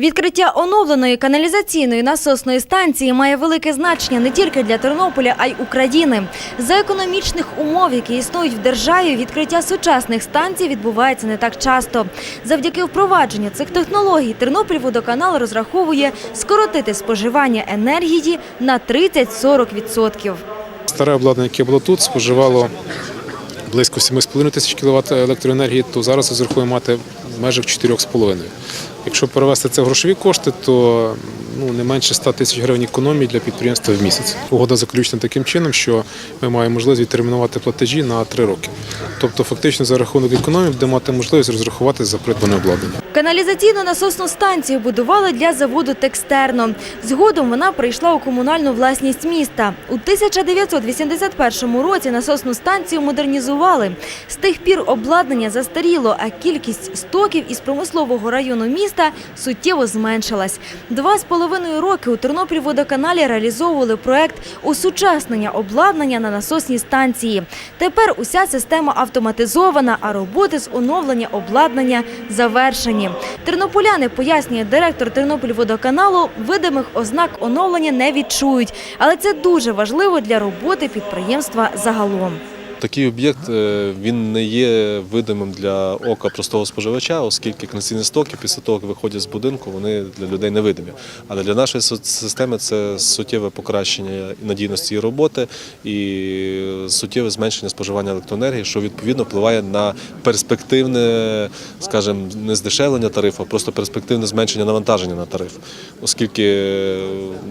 Відкриття оновленої каналізаційної насосної станції має велике значення не тільки для Тернополя, а й України. За економічних умов, які існують в державі, відкриття сучасних станцій відбувається не так часто. Завдяки впровадженню цих технологій Тернопільводоканал розраховує скоротити споживання енергії на 30-40%. Старе обладнання, яке було тут, споживало близько 7,5 тисяч кВт електроенергії, то зараз розраховуємо мати в межах 4,5. Якщо перевести це в грошові кошти, то ну, не менше 100 тисяч гривень економії для підприємства в місяць. Угода заключена таким чином, що ми маємо можливість відтермінувати платежі на 3 роки. Тобто, фактично, за рахунок економії буде мати можливість розрахувати за придбане обладнання. Каналізаційну насосну станцію будували для заводу Текстерно. Згодом вона прийшла у комунальну власність міста. У 1981 році насосну станцію модернізували. З тих пір обладнання застаріло, а кількість стоків із промислового району міста суттєво зменшилась. Два з половиною роки у Тернопільводоканалі реалізовували проект осучаснення обладнання на насосній станції. Тепер уся система автоматизована, а роботи з оновлення обладнання завершені. Тернополяни, пояснює директор Тернопільводоканалу, видимих ознак оновлення не відчують. Але це дуже важливо для роботи підприємства загалом. Такий об'єкт е, він не є видимим для ока простого споживача, оскільки каналізаційні стоки після того, як виходять з будинку, вони для людей невидимі. Але для нашої системи це суттєве покращення надійності її роботи і суттєве зменшення споживання електроенергії, що відповідно впливає на перспективне, скажімо, не здешевлення тарифу, а просто перспективне зменшення навантаження на тариф, оскільки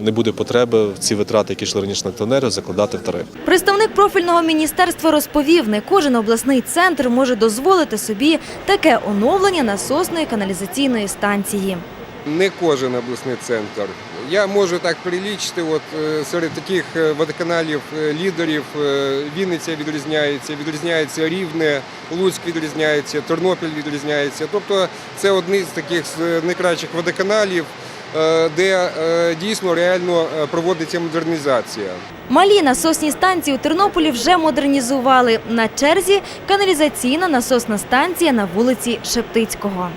не буде потреби ці витрати, які йшли раніше на електроенергію, закладати в тариф. Представник профільного міністерства розповів, не кожен обласний центр може дозволити собі таке оновлення насосної каналізаційної станції. Не кожен обласний центр. Я можу так прилічити, от е, серед таких е, водоканалів е, лідерів Вінниця відрізняється, відрізняється Рівне, Луцьк відрізняється, Тернопіль відрізняється. Тобто це одні з таких найкращих водоканалів, де е, дійсно реально е, проводиться модернізація. Малі насосні станції у Тернополі вже модернізували. На черзі каналізаційна насосна станція на вулиці Шептицького.